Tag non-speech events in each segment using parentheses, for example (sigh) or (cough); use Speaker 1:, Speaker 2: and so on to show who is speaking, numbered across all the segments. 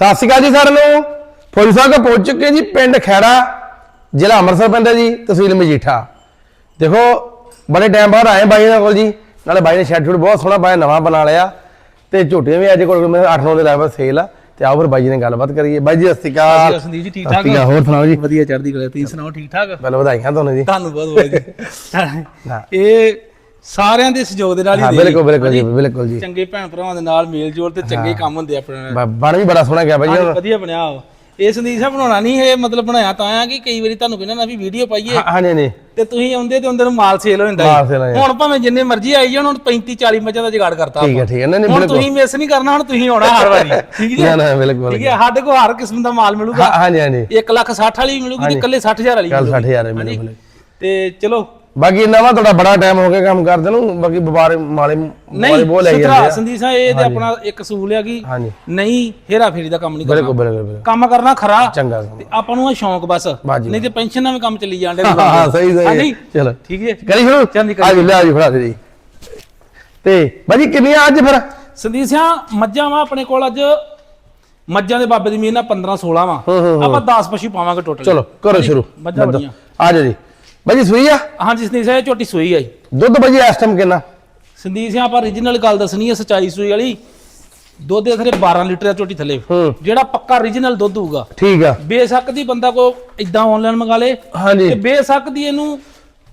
Speaker 1: ਸਤਿ ਸ਼੍ਰੀ ਅਕਾਲ ਜੀ ਸਾਰਿਆਂ ਨੂੰ। ਫੌਜੀ ਸਾਹਿਬ ਕੋ ਪਹੁੰਚ ਚੁੱਕੇ ਜੀ ਪਿੰਡ ਖੈੜਾ ਜ਼ਿਲ੍ਹਾ ਅੰਮ੍ਰਿਤਸਰ ਪੈਂਦਾ ਜੀ ਤਹਿਸੀਲ ਮਜੀਠਾ। ਦੇਖੋ ਬੜੇ ਟਾਈਮ ਬਾਅਦ ਆਏ ਬਾਈ ਦੇ ਕੋਲ ਜੀ। ਨਾਲੇ ਬਾਈ ਨੇ ਸ਼ੈਡ ਸ਼ੂਡ ਬਹੁਤ ਸੋਹਣਾ ਬਾਈ ਨਵਾਂ ਬਣਾ ਲਿਆ। ਤੇ ਝੋਟੀਆਂ ਵੀ ਅੱਜ ਕੋਲ ਮੇਰੇ 8-9 ਦੇ ਲਗਭਗ ਸੇਲ ਆ। ਤੇ ਆਓ ਫਿਰ ਬਾਈ ਜੀ ਨਾਲ ਗੱਲਬਾਤ ਕਰੀਏ। ਬਾਈ ਜੀ ਸਤਿ ਸ਼੍ਰੀ ਅਕਾਲ।
Speaker 2: ਸੰਦੀਪ ਜੀ ਠੀਕ ਠਾਕ
Speaker 1: ਅਕਾਲ ਹੋਰ ਸੁਣਾਓ ਜੀ?
Speaker 2: ਵਧੀਆ ਚੜ੍ਹਦੀ ਕਲਾ ਤੁਸੀਂ ਸੁਣਾਓ ਠੀਕ ਠਾਕ?
Speaker 1: ਪਹਿਲਾਂ ਵਧਾਈਆਂ ਤੁਹਾਨੂੰ ਜੀ।
Speaker 2: ਤੁਹਾਨੂੰ ਬਹੁਤ ਵਧੀਆ ਇਹ ਸਾਰਿਆਂ ਦੇ ਸਹਿਯੋਗ ਦੇ ਨਾਲ ਹੀ
Speaker 1: ਹਾਂ
Speaker 2: ਦੇ
Speaker 1: ਬਿਲਕੁਲ ਬਿਲਕੁਲ ਜੀ ਬਿਲਕੁਲ ਜੀ।
Speaker 2: ਚੰਗੇ ਭੈਣ ਭਰਾਵਾਂ ਦੇ ਨਾਲ ਮੇਲ ਜੋਲ ਤੇ ਚੰਗੇ ਕੰਮ ਹੁੰਦੇ ਆਪਣੇ ਨਾਲ
Speaker 1: ਬ- ਬਣ ਵੀ ਬੜਾ ਸੋਹਣਾ ਗਿਆ ਬਾਈ
Speaker 2: ਹਾਂਜੀ, ਵਧੀਆ ਬਣਿਆ ਵਾ। ਇਹ ਸੰਦੀਪ ਸਾਹਿਬ ਬਣਾਉਣਾ ਨਹੀਂ ਇਹ ਮਤਲਬ ਬਣਾਇਆ ਤਾਂ ਆ ਕਿ ਕਈ ਵਾਰੀ ਤੁਹਾਨੂੰ ਕਹਿੰਦਾ ਨਾ ਵੀ ਵੀਡੀਓ ਪਾਈਏ।
Speaker 1: ਹਾਂ ਹਾਂਜੀ ਨਹੀਂ
Speaker 2: ਤੇ ਤੁਸੀਂ ਆਉਂਦੇ ਤੇ ਨੂੰ ਮਾਲ ਸੇਲ ਹੋ ਜਾਂਦਾ
Speaker 1: ਮਾਲ
Speaker 2: ਜੀ।
Speaker 1: sale ਹੋ ਜਾਂਦਾ।
Speaker 2: ਹੁਣ ਭਾਵੇਂ ਜਿੰਨੇ ਮਰਜ਼ੀ ਆਈ ਜਾਣ ਹੁਣ 35 40 ਮੱਝਾਂ ਦਾ ਜੁਗਾੜ ਕਰਤਾ
Speaker 1: ਠੀਕ ਹੈ ਠੀਕ ਹੈ। ਨਹੀਂ ਨਹੀਂ
Speaker 2: ਹੁਣ
Speaker 1: ਬਿਲਕੁਲ।
Speaker 2: ਤੁਸੀਂ ਮਿਸ ਨਹੀਂ ਕਰਨਾ ਹੁਣ ਤੁਸੀਂ ਆਉਣਾ ਹਰ ਵਾਰੀ। (laughs) ਠੀਕ
Speaker 1: ਨਾ
Speaker 2: ਹੈ
Speaker 1: ਨਾ ਬਿਲਕੁਲ
Speaker 2: ਠੀਕ ਹੈ ਸਾਡੇ ਕੋਲ ਹਰ ਕਿਸਮ ਦਾ ਮਾਲ ਮਿਲੂਗਾ।
Speaker 1: ਹਾਂ ਹਾਂਜੀ ਹਾਂਜੀ।
Speaker 2: 1 ਲੱਖ 60 ਵਾਲੀ ਵੀ ਮਿਲੂਗੀ ਤੇ ਇਕੱਲੇ 60000 ਵਾਲੀ ਮਿਲੂਗੀ।
Speaker 1: 60000 ਮਿਲੇ ਮਿਲੇ
Speaker 2: ਤੇ ਚਲੋ
Speaker 1: ਬਾਕੀ ਨਵਾਂ ਤੁਹਾਡਾ ਬੜਾ ਟਾਈਮ ਹੋ ਗਿਆ ਕੰਮ ਕਰਦੇ ਨੂੰ ਬਾਕੀ ਵਪਾਰ ਮਾਲੇ ਮਾਲੇ ਬੋਲ ਆਈ ਜਾਂਦੇ ਆ।
Speaker 2: ਸੰਦੀਸਾ ਇਹ ਤੇ ਆਪਣਾ ਇੱਕ ਅਸੂਲ ਹੈ ਕਿ
Speaker 1: ਹਾਂਜੀ।
Speaker 2: ਨਹੀਂ ਹੇਰਾ ਫੇਰੀ ਦਾ ਕੰਮ ਨਹੀਂ ਕਰਨਾ।
Speaker 1: ਬਿਲਕੁਲ ਬਿਲਕੁਲ
Speaker 2: ਕੰਮ ਕਰਨਾ ਖਰਾ
Speaker 1: ਚੰਗਾ।
Speaker 2: ਤੇ ਆਪਾਂ ਨੂੰ ਆ ਸ਼ੌਂਕ ਬਸ। ਨਹੀਂ ਤੇ ਪੈਨਸ਼ਨ ਨਾਲ ਵੀ ਕੰਮ ਚੱਲੀ ਜਾਂਦੇ
Speaker 1: ਹਾਂ ਹਾਂ ਸਹੀ ਸਹੀ। ਚਲੋ।
Speaker 2: ਠੀਕ ਹੈ।
Speaker 1: ਕਰੀ ਸ਼ੁਰੂ? ਆ ਜੀ ਲੈ ਆ ਜੀ ਫੜਾ ਦੇ ਜੀ। ਤੇ ਬਾਜੀ ਕਿੰਨੀਆਂ ਅੱਜ ਫਿਰ?
Speaker 2: ਸੰਦੀਸਿਆ ਮੱਝਾਂ ਵਾ ਆਪਣੇ ਕੋਲ ਅੱਜ। ਮੱਝਾਂ ਦੇ ਬਾਬੇ ਦੀ ਮੀਰ ਨਾਲ 15 16 ਵਾ। ਆਪਾਂ 10 ਪਸ਼ੂ ਪਾਵਾਂਗੇ ਟੋਟਲ
Speaker 1: ਚਲੋ ਕਰੋ ਸ਼ੁਰੂ।
Speaker 2: ਮੱਝਾਂ ਬੜੀਆਂ
Speaker 1: ਆ ਜਾ ਜੀ। ਬਾਜੀ ਸੂਈ ਆ?
Speaker 2: ਹਾਂਜੀ ਸੰਦੀਸਿਆ ਇਹ ਝੋਟੀ ਸੂਈ ਆਈ
Speaker 1: ਦੁੱਧ ਬਾਜੀ ਇਸ ਟਾਈਮ ਕਿੰਨਾ?
Speaker 2: ਸੰਦੀਸਿਆ ਆਪਾਂ origignal ਗੱਲ ਦੱਸਣੀ ਹੈ ਸਚਾਈ ਸੂਈ ਵਾਲੀ। ਦੁੱਧ ਦੇ ਥਲੇ 12 ਲੀਟਰ ਦਾ ਝੋਟੀ ਥਲੇ।
Speaker 1: ਹੂੰ।
Speaker 2: ਜਿਹੜਾ ਪੱਕਾ origignal ਦੁੱਧ ਹੋਊਗਾ।
Speaker 1: ਠੀਕ ਆ।
Speaker 2: ਬੇਸ਼ੱਕ ਦੀ ਬੰਦਾ ਕੋ ਇਦਾਂ ਆਨਲਾਈਨ ਮੰਗਾ ਲੇ
Speaker 1: ਹਾਂਜੀ।
Speaker 2: ਤੇ ਬੇਸ਼ੱਕ ਦੀ ਇਹਨੂੰ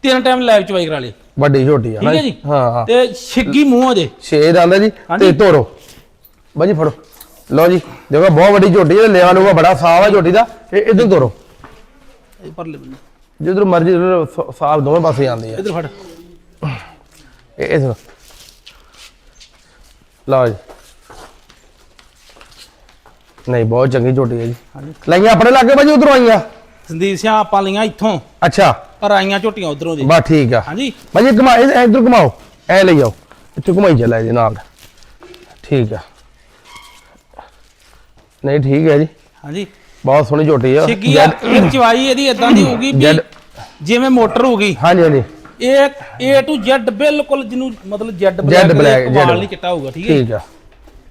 Speaker 2: ਤਿੰਨ ਟਾਈਮ ਲਾਈਵ ਚਵਾਈ ਕਰਾ ਲੇ।
Speaker 1: ਵੱਡੀ ਝੋਟੀ ਆ।
Speaker 2: ਠੀਕ ਹੈ ਜੀ?
Speaker 1: ਹਾਂ ਹਾਂ।
Speaker 2: ਤੇ ਛਿੱਗੀ ਮੂੰਹ ਅਜੇ
Speaker 1: ਛੇ ਦੰਦ ਜੀ ਤੇ ਤੋਰੋ ਬਾਜੀ ਫੜੋ। ਲਓ ਜੀ ਦੇਖੋ ਬਹੁਤ ਵੱਡੀ ਝੋਟੀ ਹੈ ਲੈਵਾ ਲੂਗਾ ਬੜਾ ਸਾਫ਼ ਆ ਝੋਟੀ ਦਾ। ਇਹ ਇਧਰ ਤੋਰੋ
Speaker 2: ਇਹ ਪਰ ਲੈ ਬੰਦਾ
Speaker 1: ਜਿੱਧਰ ਮਰਜ਼ੀ ਸਾਫ਼ ਦੋਵੇਂ ਪਾਸੇ ਜਾਂਦੀ ਆ।
Speaker 2: ਇਧਰ ਫੜ।
Speaker 1: ਇਹ ਸੁਣੋ। ਲਓ ਜੀ। ਨਹੀਂ ਬਹੁਤ ਚੰਗੀ ਝੋਟੀ ਹੈ ਜੀ। ਲਈਆਂ ਆਪਣੇ ਲਾਗੇ ਬਾਜੀ ਉਧਰੋਂ ਆਈਆਂ?
Speaker 2: ਸੰਦੀਪ ਸਿੰਘ ਆਪਾਂ ਲਈਆਂ ਇੱਥੋਂ।
Speaker 1: ਅੱਛਾ।
Speaker 2: ਪਰ ਆਈਆਂ ਝੋਟੀਆਂ ਉਧਰੋਂ ਜੀ
Speaker 1: ਬਸ ਠੀਕ ਆ।
Speaker 2: ਹਾਂਜੀ।
Speaker 1: ਬਾਜੀ ਘੁਮਾ ਇਧਰ ਘੁਮਾਓ। ਐ ਲਈ ਆਓ। ਇੱਥੇ ਘੁਮਾਈ ਚੱਲਿਆ ਜੀ ਨਾਲ। ਠੀਕ ਆ। ਨਹੀਂ ਠੀਕ ਹੈ ਜੀ।
Speaker 2: ਹਾਂਜੀ।
Speaker 1: ਬਹੁਤ ਸੋਹਣੀ ਝੋਟੀ ਆ।
Speaker 2: ਛਿੱਗੀ ਆ ਇਹ ਚਵਾਈ ਇਹਦੀ ਇਦਾਂ ਦੀ ਹੋਊਗੀ ਵੀ ਜਿਵੇਂ ਮੋਟਰ ਹੋਊਗੀ।
Speaker 1: ਹਾਂਜੀ ਹਾਂਜੀ।
Speaker 2: ਇਹ A to Z ਬਿਲਕੁਲ ਜਿਹਨੂੰ ਮਤਲਬ Z ਬਲੈਕ ਵਾਲ ਨਹੀਂ ਚਿੱਟਾ ਹੋਊਗਾ ਠੀਕ ਹੈ
Speaker 1: ਠੀਕ ਆ।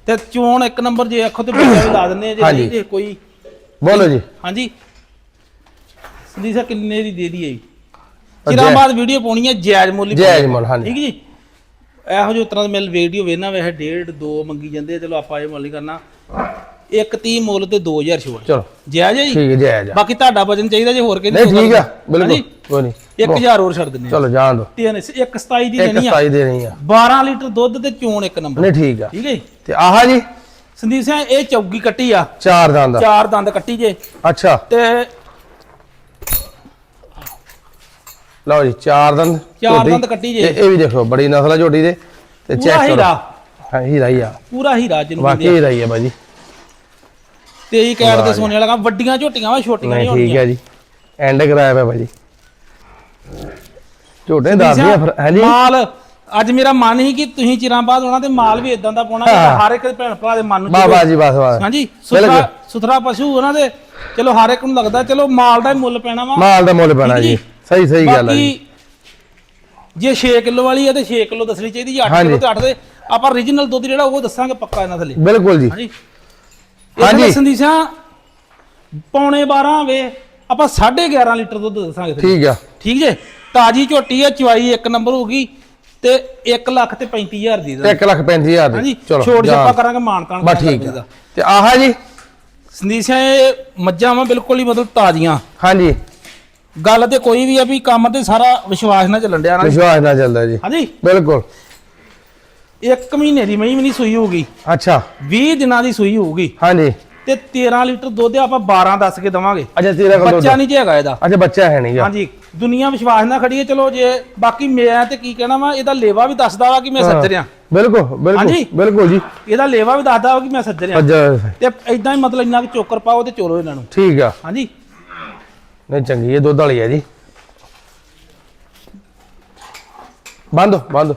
Speaker 2: ਤੇ ਚੋਣ ਇੱਕ ਨੰਬਰ ਜੇ ਅੱਖੋਂ ਤੇ ਬੱਚਾ ਵੀ ਲਾ ਦਿੰਦੇ ਆ ਜੇ ਕੋਈ
Speaker 1: ਬੋਲੋ ਜੀ।
Speaker 2: ਹਾਂਜੀ। ਸੰਦੀਪ ਸਾਹਿਬ ਕਿੰਨੇ ਦੀ ਦੇ ਦਈਏ ਚਿਰਾਂ ਬਾਅਦ ਵੀਡੀਓ ਪਾਉਣੀ ਹੈ ਜਾਇਜ਼ ਮੁੱਲ
Speaker 1: ਜਾਇਜ਼ ਮੁੱਲ, ਹਾਂਜੀ।
Speaker 2: ਠੀਕ ਜੀ? ਇਹੋ ਜਿਹੇ ਤਰ੍ਹਾਂ ਦੇ ਮਿਲ ਵੀਡੀਓ ਵੇਖਣਾ ਵੈਸੇ ਡੇਢ ਦੋ ਮੰਗੀ ਜਾਂਦੇ ਚਲੋ ਆਪਾਂ ਇਹ ਮੁੱਲ ਨਹੀਂ ਕਰਨਾ। ਇੱਕ 30 ਮੁੱਲ ਤੇ 2000 ਛੋੜ।
Speaker 1: ਚਲੋ।
Speaker 2: ਜਾਇਜ਼ ਹੈ ਜੀ?
Speaker 1: ਠੀਕ ਹੈ ਜਾਇਜ਼
Speaker 2: ਬਾਕੀ ਤੁਹਾਡਾ ਵਜਨ ਚਾਹੀਦਾ ਜੇ ਹੋਰ ਕਿਹਨੇ
Speaker 1: ਨਹੀਂ ਠੀਕ ਆ ਬਿਲਕੁਲ। ਕੋਈ ਨਹੀਂ।
Speaker 2: 1000 ਹੋਰ ਛੱਡ ਆ
Speaker 1: ਚਲੋ ਜਾਣ ਦੋ
Speaker 2: ਤਿੰਨ ਇੱਕ 27 ਦੀ ਦੇਣੀ ਆ।
Speaker 1: 27 ਦੇ ਨਹੀਂ ਆ।
Speaker 2: 12 ਲੀਟਰ ਦੁੱਧ ਤੇ ਚੋਣ ਇੱਕ ਨੰਬਰ।
Speaker 1: ਨਹੀਂ ਠੀਕ ਆ।
Speaker 2: ਠੀਕ ਹੈ?
Speaker 1: ਤੇ ਆਹ ਜੀ?
Speaker 2: ਸੰਦੀਪ ਸਿੰਘ ਇਹ ਚੌਗੀ ਕੱਟੀ ਆ।
Speaker 1: ਚਾਰ ਦੰਦ
Speaker 2: ਚਾਰ ਦੰਦ ਕੱਟੀ ਜੇ।
Speaker 1: ਅੱਛਾ।
Speaker 2: ਤੇ
Speaker 1: ਲਓ ਜੀ ਚਾਰ ਦੰਦ।
Speaker 2: ਚਾਰ। ਦੰਦ ਕੱਟੀ ਜੇ।
Speaker 1: ਇਹ ਵੀ ਦੇਖੋ ਬੜੀ ਨਸਲ ਆ ਝੋਟੀ ਦੇ। ਤੇ ਚੈੱਕ ਕਰੋ।
Speaker 2: ਹੀਰਾ।
Speaker 1: ਹਾਂ ਹੀਰਾ ਹੀ ਆ।
Speaker 2: ਪੂਰਾ ਹੀਰਾ ਜਿਹਨੂੰ
Speaker 1: ਵਾਕਈ
Speaker 2: ਕਹਿੰਦੇ
Speaker 1: ਹੀਰਾ ਹੀ ਆ ਬਾਜੀ
Speaker 2: 23 ਕੈਟ ਦੇ ਸੋਨੇ ਵਾਲਾ ਕੰਮ ਵੱਡੀਆਂ ਝੋਟੀਆਂ ਵਾ ਛੋਟੀਆਂ
Speaker 1: ਨਹੀਂ
Speaker 2: ਨਹੀਂ
Speaker 1: ਠੀਕ
Speaker 2: ਹੋਣੀਆਂ
Speaker 1: ਹੈ ਜੀ। ਐਂਡ ਕਰਾਇਆ ਪਿਆ ਬਾਜੀ ਝੋਟੇ ਦੱਸਦੀਆਂ ਫਿਰ ਹੈ ਜੀ?
Speaker 2: ਮਾਲ ਅੱਜ ਮੇਰਾ ਮਨ ਹੀ ਕਿ ਤੁਸੀਂ ਚਿਰਾਂ ਬਾਅਦ ਆਉਣਾ ਤੇ ਮਾਲ ਵੀ ਇਦਾਂ ਦਾ ਪਾਉਣਾ। ਹਰ ਇੱਕ ਭੈਣ ਭਰਾ ਦੇ ਮਨ ਨੂੰ
Speaker 1: ਵਾਹ ਵਾਹ ਜੀ ਬਸ ਬਸ
Speaker 2: ਹਾਂਜੀ ਸੁਥਰਾ ਸੁਥਰਾ ਪਸ਼ੂ ਉਹਨਾਂ ਦੇ ਚਲੋ ਹਰ ਇੱਕ ਨੂੰ ਲੱਗਦਾ ਚਲੋ ਮਾਲ ਦਾ ਮੁੱਲ ਪੈਣਾ ਵਾ।
Speaker 1: ਮਾਲ ਦਾ ਮੁੱਲ ਪੈਣਾ ਜੀ। ਸਹੀ ਸਹੀ ਗੱਲ ਹੈ ਜੀ।
Speaker 2: ਜੇ 6 ਕਿਲੋ ਵਾਲੀ ਹੈ ਤੇ 6 ਕਿਲੋ ਦੱਸਣੀ ਚਾਹੀਦੀ ਜੇ 8
Speaker 1: ਹਾਂਜੀ।
Speaker 2: ਕਿਲੋ ਤੇ 8 ਦੇ ਆਪਾਂ origignal ਦੁੱਧ ਜਿਹੜਾ ਉਹ ਦੱਸਾਂਗੇ ਪੱਕਾ ਇਹਨਾਂ ਥੱਲੇ।
Speaker 1: ਬਿਲਕੁਲ ਜੀ।
Speaker 2: ਹਾਂਜੀ?
Speaker 1: ਹਾਂਜੀ।
Speaker 2: ਸੰਦੀਸ਼ਾ ਪੌਣੇ 12 ਵੇ ਆਪਾਂ 11.5 ਲੀਟਰ ਦੁੱਧ ਦੱਸਾਂਗੇ ਥੱਲੇ।
Speaker 1: ਠੀਕ ਆ।
Speaker 2: ਠੀਕ ਜੇ? ਤਾਜੀ ਝੋਟੀ ਹੈ ਚਵਾਈ ਇੱਕ ਨੰਬਰ ਹੋਊਗੀ ਤੇ 1 ਲੱਖ ਤੇ 35000 ਦੀ ਦਾ
Speaker 1: 1 ਲੱਖ 35000 ਦੀ।
Speaker 2: ਹਾਂਜੀ ਛੋੜ। ਛੱਪਾ ਕਰਾਂਗੇ ਮਾਨਤਾਨ
Speaker 1: ਬਸ ਠੀਕ ਆ। ਤੇ ਆਹ ਜੀ?
Speaker 2: ਸੰਦੀਸ਼ਾ ਇਹ ਮੱਝਾਂ ਵਾ ਬਿਲਕੁਲ ਹੀ ਮਤਲਬ ਤਾਜ਼ੀਆਂ।
Speaker 1: ਹਾਂਜੀ।
Speaker 2: ਗੱਲ ਤੇ ਕੋਈ ਵੀ ਆ ਵੀ ਕੰਮ ਤੇ ਸਾਰਾ ਵਿਸ਼ਵਾਸ ਨਾਲ ਚੱਲਣ ਡਿਆ ਨਾ
Speaker 1: ਵਿਸ਼ਵਾਸ ਨਾਲ ਚੱਲਦਾ ਜੀ।
Speaker 2: ਹਾਂਜੀ।
Speaker 1: ਬਿਲਕੁਲ।
Speaker 2: ਇੱਕ ਮਹੀਨੇ ਦੀ ਮਹੀਂ ਵੀ ਨਹੀਂ ਸੂਈ ਹੋਊਗੀ।
Speaker 1: ਅੱਛਾ।
Speaker 2: 20 ਦਿਨਾਂ ਦੀ ਸੂਈ ਹੋਊਗੀ।
Speaker 1: ਹਾਂਜੀ।
Speaker 2: ਤੇ 13 ਲੀਟਰ ਦੁੱਧ ਆਪਾਂ 12 ਦੱਸ ਕੇ ਦਵਾਂਗੇ।
Speaker 1: ਅੱਛਾ ਤੇਰਾ ਕੋਲ
Speaker 2: ਬੱਚਾ ਨਹੀਂ ਜੇ ਹੈਗਾ ਇਹਦਾ।
Speaker 1: ਅੱਛਾ ਬੱਚਾ ਹੈ ਨਹੀਂਗਾ
Speaker 2: ਹਾਂਜੀ ਦੁਨੀਆ ਵਿਸ਼ਵਾਸ ਨਾਲ ਖੜੀ ਹੈ। ਚਲੋ ਜੇ ਬਾਕੀ ਮੈਂ ਤੇ ਕੀ ਕਹਿਣਾ ਵਾ ਇਹਦਾ ਲੇਵਾ ਵੀ ਦੱਸਦਾ ਵਾ ਕਿ ਮੈਂ ਸੱਜਰ ਆ
Speaker 1: ਬਿਲਕੁਲ ਬਿਲਕੁਲ
Speaker 2: ਹਾਂਜੀ।
Speaker 1: ਬਿਲਕੁਲ ਜੀ।
Speaker 2: ਇਹਦਾ ਲੇਵਾ ਵੀ ਦੱਸਦਾ ਵਾ ਕਿ ਮੈਂ ਸੱਜਰ ਆ
Speaker 1: ਅੱਛਾ।
Speaker 2: ਤੇ ਇਦਾਂ ਹੀ ਮਤਲਬ ਇੰਨਾ ਕਿ ਚੋਕਰ ਪਾਓ ਤੇ ਚੋਲੋ ਇਹਨਾਂ ਨੂੰ।
Speaker 1: ਠੀਕ ਆ।
Speaker 2: ਹਾਂਜੀ।
Speaker 1: ਨਹੀਂ ਚੰਗੀ ਹੈ ਦੁੱਧ ਵਾਲੀ ਹੈ ਜੀ। ਬੰਦ ਬੰਦ।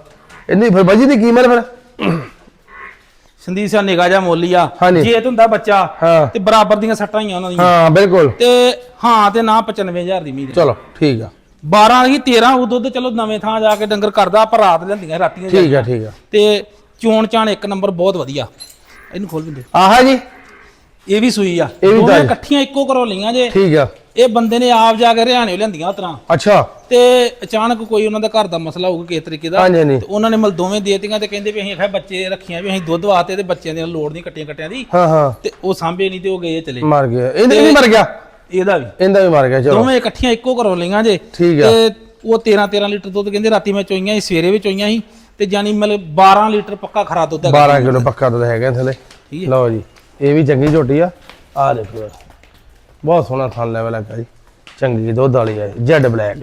Speaker 1: ਇੰਨੀ ਫਿਰ ਬਾਜੀ ਦੀ ਕੀਮਤ ਫਿਰ?
Speaker 2: ਸੰਦੀਪ ਸਿੰਘ ਨਿਗਾਹ ਜਾ ਮੋਲੀ ਆ।
Speaker 1: ਹਾਂਜੀ।
Speaker 2: ਜੇ ਤੇ ਹੁੰਦਾ ਬੱਚਾ
Speaker 1: ਹਾਂ।
Speaker 2: ਤੇ ਬਰਾਬਰ ਦੀਆਂ ਸੱਟਾਂ ਹੀ ਆ ਉਹਨਾਂ ਦੀਆਂ।
Speaker 1: ਹਾਂ ਬਿਲਕੁਲ।
Speaker 2: ਤੇ ਹਾਂ ਤੇ ਨਾ 95000 ਦੀ ਮੀਰ
Speaker 1: ਚਲੋ ਠੀਕ ਆ।
Speaker 2: 12 ਹੀ 13 ਉਹ ਦੁੱਧ ਚਲੋ ਨਵੇਂ ਥਾਂ ਜਾ ਕੇ ਡੰਗਰ ਕਰਦਾ ਆਪਾਂ ਰਾਤ ਲੈਂਦੀਆਂ ਰਾਤੀਆਂ
Speaker 1: ਠੀਕ ਆ ਠੀਕ ਆ।
Speaker 2: ਤੇ ਚੋਣ ਚਾਣ ਇੱਕ ਨੰਬਰ ਬਹੁਤ ਵਧੀਆ। ਇਹਨੂੰ ਖੋਲ ਦਿੰਦੇ।
Speaker 1: ਆਹ ਜੀ।
Speaker 2: ਇਹ ਵੀ ਸੂਈ ਆ।
Speaker 1: ਇਹ ਵੀ
Speaker 2: ਦੋਵੇਂ। ਇਕੱਠੀਆਂ ਇੱਕੋ ਘਰੋਂ ਲਈਆਂ ਜੇ।
Speaker 1: ਠੀਕ ਆ।
Speaker 2: ਇਹ ਬੰਦੇ ਨੇ ਆਪ ਜਾ ਕੇ ਹਰਿਆਣੇ ਲਿਆਂਦੀਆਂ ਉਤਰਾਂ
Speaker 1: ਅੱਛਾ।
Speaker 2: ਤੇ ਅਚਾਨਕ ਕੋਈ ਉਹਨਾਂ ਦਾ ਘਰ ਦਾ ਮਸਲਾ ਹੋਊਗਾ ਕਿਸ ਤਰੀਕੇ ਦਾ
Speaker 1: ਹਾਂਜੀ ਹਾਂਜੀ।
Speaker 2: ਤੇ ਉਹਨਾਂ ਨੇ ਮਲ ਦੋਵੇਂ ਦੇਤੀਆਂ ਤੇ ਕਹਿੰਦੇ ਵੀ ਅਸੀਂ ਆਖਿਆ ਬੱਚੇ ਰੱਖੀਆਂ ਵੀ ਅਸੀਂ ਦੁੱਧ ਵਾਸਤੇ ਤੇ ਬੱਚਿਆਂ ਦੀ ਲੋੜ ਨਹੀਂ ਕੱਟੀਆਂ ਕੱਟਿਆਂ ਦੀ।
Speaker 1: ਹਾਂ ਹਾਂ।
Speaker 2: ਤੇ ਉਹ ਸਾਂਭੇ ਨਹੀਂ ਤੇ ਉਹ ਗਏ ਚਲੇ।
Speaker 1: ਮਰ ਗਿਆ। ਇਹਦਾ ਇਹ ਵੀ ਮਰ ਗਿਆ?
Speaker 2: ਇਹਦਾ ਵੀ।
Speaker 1: ਇਹਦਾ ਵੀ ਮਰ ਗਿਆ ਚਲੋ।
Speaker 2: ਦੋਵੇਂ ਇਕੱਠੀਆਂ ਇੱਕੋ ਘਰੋਂ ਲਈਆਂ ਜੇ।
Speaker 1: ਠੀਕ ਆ।
Speaker 2: ਤੇ ਉਹ 13 13 ਲੀਟਰ ਦੁੱਧ ਕਹਿੰਦੇ ਰਾਤੀ ਮੈਂ ਚੋਈਆਂ ਸੀ ਸਵੇਰੇ ਵੀ ਚੋਈਆਂ ਸੀ। ਤੇ ਜਾਨੀ ਮਤਲਬ 12 ਲੀਟਰ ਪੱਕਾ ਖਰਾ ਦੁੱਧ ਹੈਗਾ।
Speaker 1: 12 ਕਿਲੋ ਪੱਕਾ ਦੁੱਧ ਹੈਗਾ ਥਲੇ। ਲਓ ਜੀ ਇਹ ਵੀ ਚੰਗੀ ਝੋਟੀ ਆ। ਆ ਦੇਖੋ। ਬਹੁਤ ਸੋਹਣਾ ਥਣ ਲੈਵਲ ਹੈਗਾ ਜੀ ਚੰਗੀ ਦੁੱਧ ਵਾਲੀ ਹੈ ਜੈਡ ਬਲੈਕ।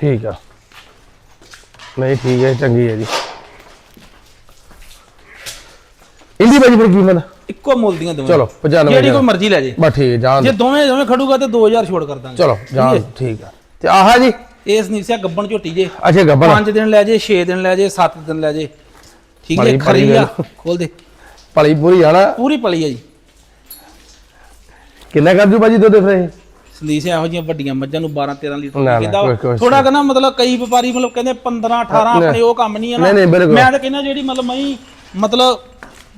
Speaker 1: ਠੀਕ ਆ। ਨਹੀਂ ਠੀਕ ਹੈ ਚੰਗੀ ਹੈ ਜੀ। ਇੰਦੀ ਬਾਜੀ ਪਰ ਕੀਮਤ?
Speaker 2: ਇੱਕੋ ਮੁੱਲ ਦੀਆਂ ਦੋਵੇਂ।
Speaker 1: ਚਲੋ 95
Speaker 2: ਜਿਹੜੀ ਕੋਈ ਮਰਜ਼ੀ ਲੈ ਜੇ।
Speaker 1: ਬਸ ਠੀਕ ਹੈ, ਜਾਣ
Speaker 2: ਜੇ
Speaker 1: ਦਿਓ।
Speaker 2: ਦੋਵੇਂ ਦੋਵੇਂ ਖੜੂਗਾ ਤੇ 2000 ਛੋੜ ਕਰ ਦਾਂਗੇ।
Speaker 1: ਚਲੋ ਜਾਣ ਦਿਓ, ਠੀਕ ਆ। ਤੇ ਆਹ ਜੀ?
Speaker 2: ਇਸ ਨੀਸਿਆ ਗੱਬਣ ਝੋਟੀ ਜੇ।
Speaker 1: ਅੱਛਾ ਗੱਬਣ।
Speaker 2: 5 ਦਿਨ ਲੈ ਜੇ 6 ਦਿਨ ਲੈ ਜੇ 7 ਦਿਨ ਲੈ ਜੇ। ਠੀਕ
Speaker 1: ਬੜੀ-
Speaker 2: ਹੈ
Speaker 1: ਬੜੀ
Speaker 2: ਖਰੀ ਆ।
Speaker 1: ਗੱਲ।
Speaker 2: ਖੋਲ ਦੇ।
Speaker 1: ਭਲੀ ਪੂਰੀ ਆਣਾ
Speaker 2: ਪੂਰੀ ਪਲੀ ਆ ਜੀ।
Speaker 1: ਕਿੰਨਾ ਕਰ ਜੂ ਬਾਜੀ ਦੁੱਧ ਫਿਰ ਇਹ?
Speaker 2: ਸੰਦੀਸ ਇਹੋ ਜਿਹੀਆਂ ਵੱਡੀਆਂ ਮੱਝਾਂ ਨੂੰ 12 13 ਲੀਟਰ
Speaker 1: ਨਾ, ਕੋਈ- ਕੋਈ
Speaker 2: ਥੋੜਾ ਕਹਿੰਦਾ ਮਤਲਬ ਕਈ ਵਪਾਰੀ ਮਤਲਬ ਕਹਿੰਦੇ 15 18 ਆਪਣੇ ਉਹ ਕੰਮ ਨਹੀਂ ਹੈ
Speaker 1: ਨਹੀਂ, ਨਹੀਂ, ਬਿਲਕੁਲ।
Speaker 2: ਮੈਂ ਤਾਂ ਕਹਿੰਦਾ ਜਿਹੜੀ ਮਤਲਬ ਮਈ ਮਤਲਬ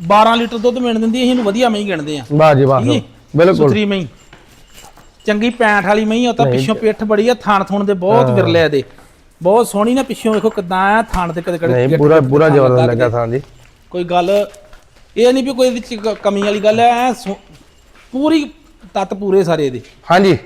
Speaker 2: 12 ਲੀਟਰ ਦੁੱਧ ਮਿਣ ਦਿੰਦੀ ਅਸੀਂ ਇਹਨੂੰ ਵਧੀਆ ਮਈ ਗਿਣਦੇ ਆ।
Speaker 1: ਵਾਹ ਜੀ ਵਾਹ? ਬਿਲਕੁਲ।
Speaker 2: ਸੁਥਰੀ ਮਈ ਚੰਗੀ ਪੈਂਠ ਵਾਲੀ ਮਈ ਆ ਤਾਂ ਪਿੱਛੋਂ ਪਿੱਠ ਬੜੀ ਆ ਥਾਣ ਥੁਣ ਦੇ ਬਹੁਤ ਵਿਰਲੇ ਦੇ ਬਹੁਤ ਸੋਹਣੀ ਨਾ ਪਿੱਛੋਂ ਵੇਖੋ ਕਿਦਾਂ ਆ ਥਾਣ ਤੇ ਕਦੇ ਕਦੇ
Speaker 1: ਨਹੀਂ ਪੂਰਾ ਪੂਰਾ ਜ਼ਬਰਦਸਤ
Speaker 2: ਲੱਗ
Speaker 1: ਲੱਗਾ ਥਾਂ ਜੀ
Speaker 2: ਕੋਈ ਗੱਲ ਇਹ ਨਹੀਂ ਵੀ ਕੋਈ ਇਹਦੇ ਚ ਕ- ਕਮੀ ਵਾਲੀ ਗੱਲ ਹੈ ਐਂ ਸੋ- ਪੂਰੀ ਤੱਤ ਪੂਰੇ ਸਾਰੇ ਇਹਦੇ।
Speaker 1: ਹਾਂਜੀ।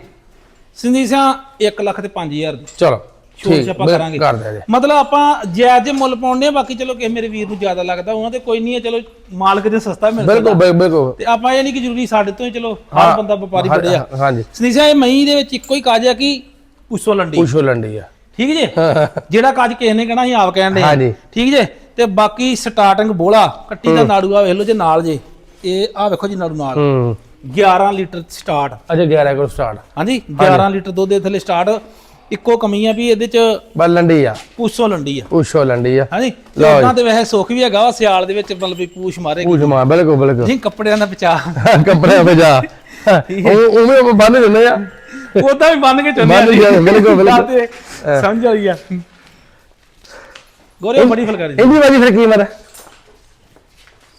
Speaker 2: ਸਿੰਧੀਸਾਂ 1 ਲੱਖ ਤੇ 5000 ਦੇ।
Speaker 1: ਚਲੋ
Speaker 2: ਛੋਟ
Speaker 1: ਠੀਕ
Speaker 2: ਛਾਪਾ ਕਰਾਂਗੇ।
Speaker 1: ਕਰ ਦਿਆ ਜੀ।
Speaker 2: ਮਤਲਬ ਆਪਾਂ ਜਾਇਜ਼ ਮੁੱਲ ਪਾਉਂਦੇ ਆ ਬਾਕੀ ਚਲੋ ਕਿਸੇ ਮੇਰੇ ਵੀਰ ਨੂੰ ਜ਼ਿਆਦਾ ਲੱਗਦਾ ਉਹਨਾਂ ਤੇ ਕੋਈ ਨਹੀਂ ਹੈ ਚਲੋ ਮਾਲਕ ਦੇ ਸਸਤਾ ਮਿਲ
Speaker 1: ਬਿਲਕੁਲ ਬਿਲ- ਬਿਲਕੁਲ
Speaker 2: ਤੇ ਆਪਾਂ ਇਹ ਨਹੀਂ ਕਿ ਜ਼ਰੂਰੀ ਸਾਡੇ ਤੋਂ ਹੀ ਚਲੋ ਹਰ ਬੰਦਾ ਵਪਾਰੀ
Speaker 1: ਹਾਂ-
Speaker 2: ਬੜਿਆ।
Speaker 1: ਹਾਂਜੀ।
Speaker 2: ਸਿੰਧੀਸਾਂ ਇਹ ਮਈ ਦੇ ਵਿੱਚ ਇੱਕੋ ਹੀ ਕਾਜ ਆ ਕਿ ਪੁੱਛੋ ਲੰਡੀ।
Speaker 1: ਪੁੱਛੋ ਲੰਡੀ ਆ।
Speaker 2: ਠੀਕ ਜੇ? ਜਿਹੜਾ ਕਾਜ ਕਿਸੇ ਨੇ ਕਹਿਣਾ ਅਸੀਂ ਆਪ ਕਹਿਣ ਦੇ
Speaker 1: ਹਾਂਜੀ।
Speaker 2: ਠੀਕ ਜੇ? ਤੇ ਬਾਕੀ ਸਟਾਰਟਿੰਗ ਬੋਲਾ ਕੱਟੀ ਦਾ ਨਾੜੂ ਆ ਵੇਖ ਲਓ ਜੇ ਨਾਲ ਜੇ। ਇਹ ਆ ਵੇਖੋ ਜੀ ਨਾੜੂ ਨਾਲ।
Speaker 1: ਹੂੰ।
Speaker 2: 11 ਲੀਟਰ ਸਟਾਰਟ
Speaker 1: ਅਜੇ 11 ਕੋਲ ਸਟਾਰਟ
Speaker 2: ਹਾਂਜੀ 11 ਲੀਟਰ ਦੁੱਧ ਦੇ ਥੱਲੇ ਸਟਾਰਟ ਇੱਕੋ ਕਮੀ ਆ ਵੀ ਇਹਦੇ ਚ
Speaker 1: ਬਸ ਲੰਡੀ ਆ।
Speaker 2: ਪੂਛੋ ਲੰਡੀ ਆ।
Speaker 1: ਪੁੱਛੋ ਲੰਡੀ ਆ।
Speaker 2: ਹਾਂਜੀ ਲੋਕਾਂ ਤੇ ਵੈਸੇ ਸੁੱਖ ਵੀ ਹੈਗਾ ਸਿਆਲ ਦੇ ਵਿੱਚ ਮਤਲਬ ਵੀ ਪੂਛ ਮਾਰੇਗੀ
Speaker 1: ਪੁੱਛ ਮਾ ਬਿਲਕੁਲ ਬਿਲਕੁਲ।
Speaker 2: ਨਹੀਂ ਕੱਪੜਿਆਂ ਦਾ ਬਚਾ
Speaker 1: ਕੱਪੜਿਆਂ ਤੇ ਜਾ ਉਹ ਉਵੇਂ ਬੰਨ ਦਿੰਦੇ ਆ।
Speaker 2: ਉਦਾਂ ਵੀ ਬੰਨ ਕੇ ਚੱਲਿਆ
Speaker 1: ਬੰਨ ਕੇ ਚੱਲ, ਬਿਲਕੁਲ, ਬਿਲਕੁਲ।
Speaker 2: ਸਮਝ ਆਈ ਆ। ਗੋਰੇ ਬੜੀ ਫਲਕਾਰੀ
Speaker 1: ਇੰਦੀ ਬਾਜੀ ਫਿਰ ਕੀਮਤ ਹੈ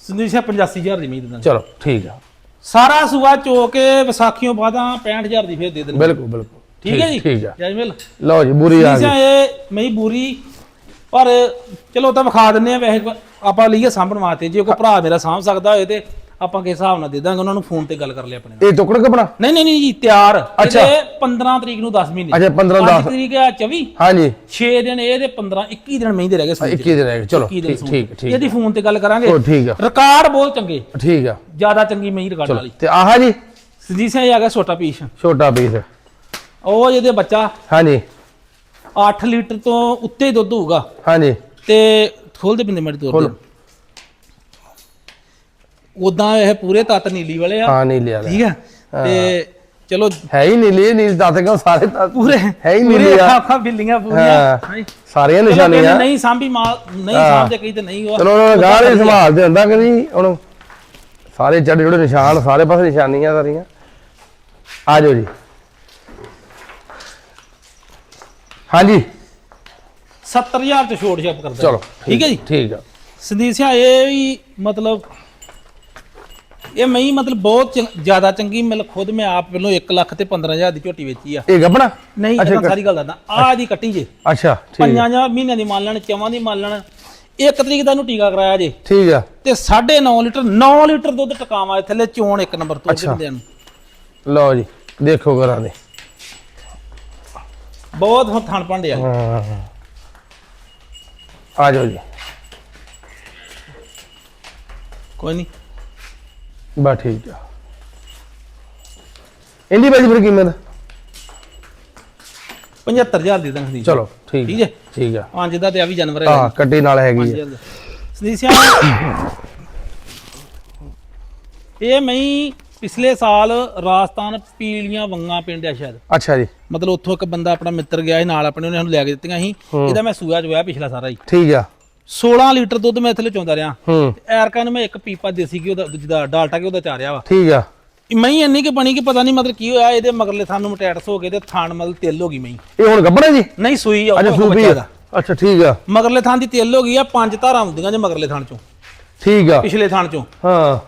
Speaker 2: ਸੰਦੇਸ਼ਾ 85000 ਦੀ ਉਮੀਦ ਨਾਲ।
Speaker 1: ਚਲੋ ਠੀਕ ਆ।
Speaker 2: ਸਾਰਾ ਸੂਆ ਚੋ ਕੇ ਵਿਸਾਖੀਆਂ ਬਾਦਾਂ 65000 ਦੀ ਫੇਰ ਦੇ ਦੇਣੀ।
Speaker 1: ਬਿਲਕੁਲ ਬਿਲਕੁਲ।
Speaker 2: ਠੀਕ ਹੈ ਜੀ?
Speaker 1: ਠੀਕ ਆ।
Speaker 2: ਜੈਜਮੇਲ
Speaker 1: ਲਓ ਜੀ ਬੁਰੀ ਆ ਗਈ।
Speaker 2: ਇਹ ਮਈ ਬੂਰੀ ਪਰ ਚਲੋ ਤਾਂ ਵਿਖਾ ਦਿੰਨੇ ਆ ਵੈਸੇ ਆਪਾਂ ਲਈਏ ਸਾਂਭਣ ਵਾਸਤੇ। ਜੇ ਕੋਈ ਭਰਾ ਮੇਰਾ ਸਾਂਭ ਸਕਦਾ ਹੋਏ ਤੇ ਆਪਾਂ ਕਿਸ ਹਿਸਾਬ ਨਾਲ ਦੇ ਦਾਂਗੇ ਉਹਨਾਂ ਨੂੰ ਫੋਨ ਤੇ ਗੱਲ ਕਰ ਲਿਆ ਆਪਣੇ ਨਾਲ।
Speaker 1: ਇਹ ਟੁਕੜ ਕਪੜਾ?
Speaker 2: ਨਹੀਂ ਨਹੀਂ ਨਹੀਂ ਜੀ ਤਿਆਰ।
Speaker 1: ਅੱਛਾ।
Speaker 2: ਇਹਦੇ 15 ਤਰੀਕ ਨੂੰ 10 ਮਹੀਨੇ।
Speaker 1: ਅੱਛਾ 15
Speaker 2: ਅੱਜ
Speaker 1: 10
Speaker 2: ਤਰੀਕ ਆ 24
Speaker 1: ਹਾਂਜੀ।
Speaker 2: 6 ਦਿਨ ਇਹਦੇ 15 21 ਦਿਨ ਮਹੀਨੇ ਰਹਿ ਗਏ ਸੂਈ
Speaker 1: 21 ਦਿਨ ਰਹਿ ਗਏ। ਚਲੋ
Speaker 2: 21 ਦਿਨ
Speaker 1: ਠੀਕ। ਠੀਕ ਠੀਕ।
Speaker 2: ਇਹਦੀ ਫੋਨ ਤੇ ਗੱਲ ਕਰਾਂਗੇ।
Speaker 1: ਉਹ ਠੀਕ ਆ।
Speaker 2: ਰਿਕਾਰਡ ਬਹੁਤ ਚੰਗੇ।
Speaker 1: ਠੀਕ ਆ।
Speaker 2: ਜ਼ਿਆਦਾ ਚੰਗੀ ਮਈ ਰਿਕਾਰਡ ਵਾਲੀ।
Speaker 1: ਤੇ ਆਹ ਜੀ?
Speaker 2: ਸਿੱਧੀ ਸੇ ਆ ਗਿਆ ਛੋਟਾ ਪੀਸ
Speaker 1: ਛੋਟਾ ਪੀਸ
Speaker 2: ਉਹ ਜਿਹਦੇ ਬੱਚਾ।
Speaker 1: ਹਾਂਜੀ।
Speaker 2: 8 ਲੀਟਰ ਤੋਂ ਉੱਤੇ ਦੁੱਧ ਹੋਊਗਾ।
Speaker 1: ਹਾਂਜੀ।
Speaker 2: ਤੇ ਖੋਲ ਦੇ ਬਿੰਦੇ ਮੜੀ ਤੋਰ
Speaker 1: ਖੋਲੋ।
Speaker 2: ਦੇ ਉਦਾਂ ਇਹ ਪੂਰੇ ਤੱਤ ਨੀਲੀ ਵਾਲੇ ਆ।
Speaker 1: ਹਾਂ ਨਹੀਂ ਲਿਆ
Speaker 2: ਠੀਕ ਆ ਤੇ ਚਲੋ
Speaker 1: ਹੈ ਹੀ ਨੀਲੀ ਨੀਲ ਦੱਸ ਕਿਉਂ ਸਾਰੇ ਤਾਂ
Speaker 2: ਪੂਰੇ
Speaker 1: ਹੈ ਹੀ ਨੀਲੀ ਆ।
Speaker 2: ਅੱਖਾਂ ਬਿੱਲੀਆਂ ਪੂਰੀਆਂ।
Speaker 1: ਸਾਰੀਆਂ ਨਿਸ਼ਾਨੀਆਂ।
Speaker 2: ਨਹੀਂ ਸਾਂਭੀ ਮਾਲ ਨਹੀਂ ਸਾਂਭਦੇ ਕਈ ਤੇ ਨਹੀਂ ਉਹ।
Speaker 1: ਚਲੋ ਗਾਹ ਹੀ ਸੰਭਾਲਦੇ ਹੁੰਦਾ ਕਿ ਨਹੀਂ? ਹੁਣ ਸਾਰੇ ਜੜ ਜਿਹੜੇ ਨਿਸ਼ਾਨ ਸਾਰੇ ਪਾਸੇ ਨਿਸ਼ਾਨੀਆਂ ਸਾਰੀਆਂ। ਆ ਜਾਓ ਜੀ। ਹਾਂਜੀ।
Speaker 2: 70000 ਚ ਛੋੜ ਛਾਪ ਕਰਦਾ।
Speaker 1: ਚਲੋ
Speaker 2: ਠੀਕ ਹੈ ਜੀ?
Speaker 1: ਠੀਕ ਆ।
Speaker 2: ਸੰਦੀਪ ਇਹ ਵੀ ਮਤਲਬ ਇਹ ਮਈ ਮਤਲਬ ਬਹੁਤ ਚੰਗ- ਜ਼ਿਆਦਾ ਚੰਗੀ ਮਿਲ ਖੁਦ ਮੈਂ ਆਪ ਪਹਿਲੋਂ 1 ਲੱਖ ਤੇ 15000 ਦੀ ਝੋਟੀ ਵੇਚੀ ਆ।
Speaker 1: ਇਹ ਗੱਬਣਾ?
Speaker 2: ਨਹੀਂ ਇਹ ਸਾਰੀ ਗੱਲ ਦੱਸਦਾ। ਆ ਦੀ ਕੱਟੀ ਜੇ।
Speaker 1: ਅੱਛਾ ਠੀਕ।
Speaker 2: ਪੰਜਾਂ ਜਾਂ ਮਹੀਨਿਆਂ ਦੀ ਮੰਨ ਲੈਣ ਚਵਾਂ ਦੀ ਮੰਨ ਲੈਣ। ਇੱਕ ਤਰੀਕ ਦਾ ਇਹਨੂੰ ਟੀਕਾ ਕਰਾਇਆ ਜੇ।
Speaker 1: ਠੀਕ ਆ।
Speaker 2: ਤੇ 9.5 ਲੀਟਰ 9 ਲੀਟਰ ਦੁੱਧ ਟਕਾਵਾ ਥੱਲੇ ਚੋਣ ਇੱਕ ਨੰਬਰ ਤੋਂ
Speaker 1: ਅੱਛਾ।
Speaker 2: ਦਿੰਦੇ ਨੂੰ।
Speaker 1: ਲਓ ਜੀ ਦੇਖੋ ਘਰਾਂ ਦੇ।
Speaker 2: ਬਹੁਤ ਹੁਣ ਥਣ ਭਾਂਡਿਆ
Speaker 1: ਹਾਂ। ਆ ਜਾਓ ਜੀ।
Speaker 2: ਕੋਈ ਨਹੀਂ
Speaker 1: ਬਸ ਠੀਕ ਆ। ਇੰਦੀ ਬਾਜੀ ਫਿਰ ਕੀਮਤ?
Speaker 2: 75000 ਦੇ ਦਾਂਗੇ
Speaker 1: ਚਲੋ ਠੀਕ
Speaker 2: ਠੀਕ
Speaker 1: ਹੈ? ਠੀਕ ਆ।
Speaker 2: ਪੰਜ ਦਾ ਤੇ ਆ ਵੀ ਜਾਨਵਰ
Speaker 1: ਹਾਂ।
Speaker 2: ਹੈ
Speaker 1: ਕੱਟੀ ਨਾਲ ਹੈਗੀ ਆ।
Speaker 2: ਸਨੀਸਿਆ ਇਹ ਮਈ ਪਿਛਲੇ ਸਾਲ ਰਾਜਸਥਾਨ ਪੀਲੀਆਂ ਵੰਗਾ ਪਿੰਡ ਆ ਸ਼ਾਇਦ।
Speaker 1: ਅੱਛਾ ਜੀ।
Speaker 2: ਮਤਲਬ ਉੱਥੋਂ ਇੱਕ ਬੰਦਾ ਆਪਣਾ ਮਿੱਤਰ ਗਿਆ ਸੀ ਨਾਲ ਆਪਣੇ ਉਹਨੇ ਸਾਨੂੰ ਲੈ ਕੇ ਦਿੱਤੀਆਂ ਸੀ। ਇਹਦਾ ਮੈਂ ਸੂਆ ਚੋਇਆ ਪਿਛਲਾ ਸਾਰਾ ਹੀ।
Speaker 1: ਠੀਕ ਆ।
Speaker 2: 16 ਲੀਟਰ ਦੁੱਧ ਮੈਂ ਇੱਥੇ ਚੋਂਦਾ
Speaker 1: ਹੂੰ।
Speaker 2: ਐਰਕਾ ਨੂੰ ਮੈਂ ਇੱਕ ਪੀਪਾ ਦੇਸੀ ਘਿਓ ਦਾ ਜਿਹਦਾ ਡਾਲਟਾ ਘਿਓ ਦਾ ਚਾਰਿਆ ਵਾ।
Speaker 1: ਠੀਕ ਆ।
Speaker 2: ਮੈਂ ਇੰਨੀ ਕਿ ਬਣੀ ਕਿ ਪਤਾ ਨਹੀਂ ਮਤਲਬ ਕੀ ਹੋਇਆ ਇਹਦੇ ਮਗਰਲੇ ਥਾਂ ਨੂੰ ਮਟੈਟਸ ਹੋ ਗਏ ਤੇ ਥਾਣ ਮਤਲਬ ਤਿਲ ਹੋ ਗਈ ਮਈ
Speaker 1: ਇਹ ਹੁਣ ਗੱਬਣਾ ਜੀ?
Speaker 2: ਨਹੀਂ ਸੂਈ ਆ
Speaker 1: ਅੱਛਾ
Speaker 2: ਦਾ।
Speaker 1: ਅੱਛਾ ਠੀਕ ਆ।
Speaker 2: ਮਗਰਲੇ ਥਾਂ ਦੀ ਤਿਲ ਹੋ ਗਈ ਆ ਪੰਜ ਧਾਰਾਂ ਹੁੰਦੀਆਂ ਜੇ ਮਗਰਲੇ ਥਾਂ ਚੋਂ।
Speaker 1: ਠੀਕ ਆ।
Speaker 2: ਪਿਛਲੇ ਥਾਣ ਚੋਂ।
Speaker 1: ਹਾਂ।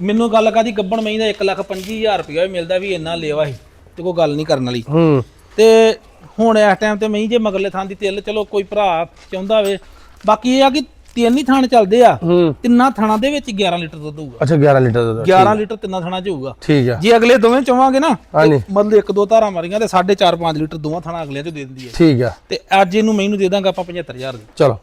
Speaker 2: ਮੈਨੂੰ ਗੱਲ ਕਾਦੀ ਗੱਬਣ ਮਹੀਂ ਦਾ 1 ਲੱਖ 25000 ਰੁਪਇਆ ਮਿਲਦਾ ਵੀ ਇੰਨਾ ਲੇਵਾ ਸੀ ਤੇ ਕੋਈ ਗੱਲ ਨਹੀਂ ਕਰਨ ਵਾਲੀ।
Speaker 1: ਹੂੰ।
Speaker 2: ਤੇ ਹੁਣ ਇਸ ਟਾਈਮ ਤੇ ਮਹੀਂ ਜੇ ਮਗਰਲੇ ਥਾਂ ਦੀ ਤਿਲ ਚਲੋ ਕੋਈ ਭਰਾ ਚਾਹੁੰਦਾ ਹੋਵੇ ਬਾਕੀ ਇਹ ਆ ਕਿ ਤਿੰਨ ਹੀ ਥਾਣ ਚੱਲਦੇ ਆ।
Speaker 1: ਹੂੰ।
Speaker 2: ਤਿੰਨਾਂ ਥਾਣਾਂ ਦੇ ਵਿੱਚ 11 ਲੀਟਰ ਦੁੱਧ ਹੋਊਗਾ।
Speaker 1: ਅੱਛਾ 11 ਲੀਟਰ ਦਾ ਦੁੱਧ।
Speaker 2: 11 ਲੀਟਰ ਤਿੰਨਾਂ ਥਾਣਾਂ 'ਚ ਹੋਊਗਾ।
Speaker 1: ਠੀਕ ਆ।
Speaker 2: ਜੇ ਅਗਲੇ ਦੋਵੇਂ ਚਾਹਾਂਗੇ ਨਾ
Speaker 1: ਹਾਂਜੀ।
Speaker 2: ਮਤਲਬ ਇੱਕ ਦੋ ਧਾਰਾਂ ਮਾਰੀਆਂ ਤੇ 4.5 5 ਲੀਟਰ ਦੋਵਾਂ ਥਾਣਾਂ ਅਗਲਿਆਂ 'ਚ ਦੇ ਦਿੰਦੀ ਹੈ।
Speaker 1: ਠੀਕ ਆ।
Speaker 2: ਤੇ ਅੱਜ ਇਹਨੂੰ ਮੈਨੂੰ ਦੇ ਦਾਂਗਾ ਆਪਾਂ 75000 ਦੀ।
Speaker 1: ਚਲੋ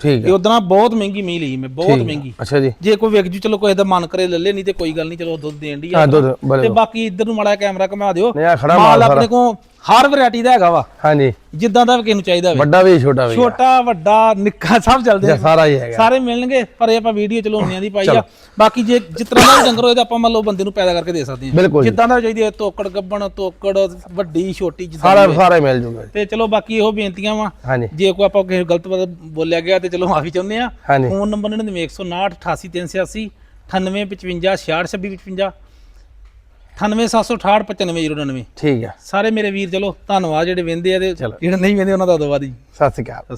Speaker 1: ਠੀਕ
Speaker 2: ਇਹ
Speaker 1: ਆ
Speaker 2: ਉਦੋਂ ਬਹੁਤ ਮਹਿੰਗੀ ਮਹੀਂ ਲਈ ਮੈਂ ਬਹੁਤ ਮਹਿੰਗੀ
Speaker 1: ਆ। ਅੱਛਾ ਜੀ।
Speaker 2: ਜੇ ਕੋਈ ਵਿਕ ਜੂ ਚਲੋ ਕੋਈ ਦਾ ਮਨ ਕਰੇ ਲੈ ਲੈ ਨਹੀਂ ਤੇ ਕੋਈ ਗੱਲ ਨਹੀਂ ਚਲੋ ਦੁੱਧ ਦੇਣ ਦੀ
Speaker 1: ਹਾਂ ਦੁੱਧ ਬਲੇ
Speaker 2: ਤੇ ਬਾਕੀ ਇੱਧਰ ਨੂੰ ਮਾੜਾ ਜਿਹਾ ਕੈਮਰਾ ਘੁਮਾ ਦਿਓ।
Speaker 1: ਨਹੀਂ ਆ ਖੜਾ
Speaker 2: ਮਾਲ
Speaker 1: ਮਾਲ ਸਾਰਾ।
Speaker 2: ਆਪਣੇ ਕੋਲ ਹਰ ਵੈਰਾਈਟੀ ਦਾ ਹੈਗਾ ਵਾ।
Speaker 1: ਹਾਂਜੀ।
Speaker 2: ਜਿੱਦਾਂ ਦਾ ਵੀ ਕਿਸੇ ਨੂੰ ਚਾਹੀਦਾ ਹੋਵੇ।
Speaker 1: ਵੱਡਾ ਵੀ ਛੋਟਾ ਵੀ।
Speaker 2: ਛੋਟਾ ਵੱਡਾ ਨਿੱਕਾ ਸਭ ਚੱਲਦੇ ਆ
Speaker 1: ਸਾਰਾ ਹੀ ਹੈਗਾ।
Speaker 2: ਸਾਰੇ ਮਿਲਣਗੇ ਪਰ ਇਹ ਆਪਾਂ ਵੀਡੀਓ ਚਲਾਉਣੀਆਂ ਦੀ ਪਾਈ ਆ। ਬਾਕੀ ਜੇ ਜਿਸ ਤਰ੍ਹਾਂ ਦਾ ਡੰਗਰ ਹੋਏ ਤਾਂ ਆਪਾਂ ਮੰਨ ਲਓ ਬੰਦੇ ਨੂੰ ਪੈਦਾ ਕਰਕੇ ਦੇ ਸਕਦੇ
Speaker 1: ਜੀ।
Speaker 2: ਜਿੱਦਾਂ ਦਾ ਚਾਹੀਦੀ ਹੈ ਤੋਕੜ ਗੱਬਣ ਤੋਕੜ ਵੱਡੀ ਛੋਟੀ ਜਿੱਦਾਂ
Speaker 1: ਸਾਰਾ। ਸਾਰਾ ਮਿਲ ਜੂਗਾ।
Speaker 2: ਤੇ ਚਲੋ ਬਾਕੀ ਇਹੋ ਬੇਨਤੀਆਂ ਵਾ। ਜੇ ਕੋਈ ਆਪਾਂ ਕਿਸੇ ਗਲਤ ਬੋਲਿਆ ਗਿਆ ਤੇ ਚਲੋ ਮਾਫੀ ਚਾਹੁੰਦੇ ਆ ਫੋਨ ਨੰਬਰ 99159 88386 9855 6625 98768 95099
Speaker 1: ਠੀਕ ਆ।
Speaker 2: ਸਾਰੇ ਮੇਰੇ ਵੀਰ ਚਲੋ ਧੰਨਵਾਦ ਜਿਹੜੇ ਵਹਿੰਦੇ ਆ ਤੇ
Speaker 1: ਚਲੋ।
Speaker 2: ਜਿਹੜੇ ਨਹੀਂ ਵਹਿੰਦੇ ਉਹਨਾਂ ਦਾ ਬਾਅਦ ਹੀ
Speaker 1: ਸਤਿ ਸ਼੍ਰੀ ਅਕਾਲ।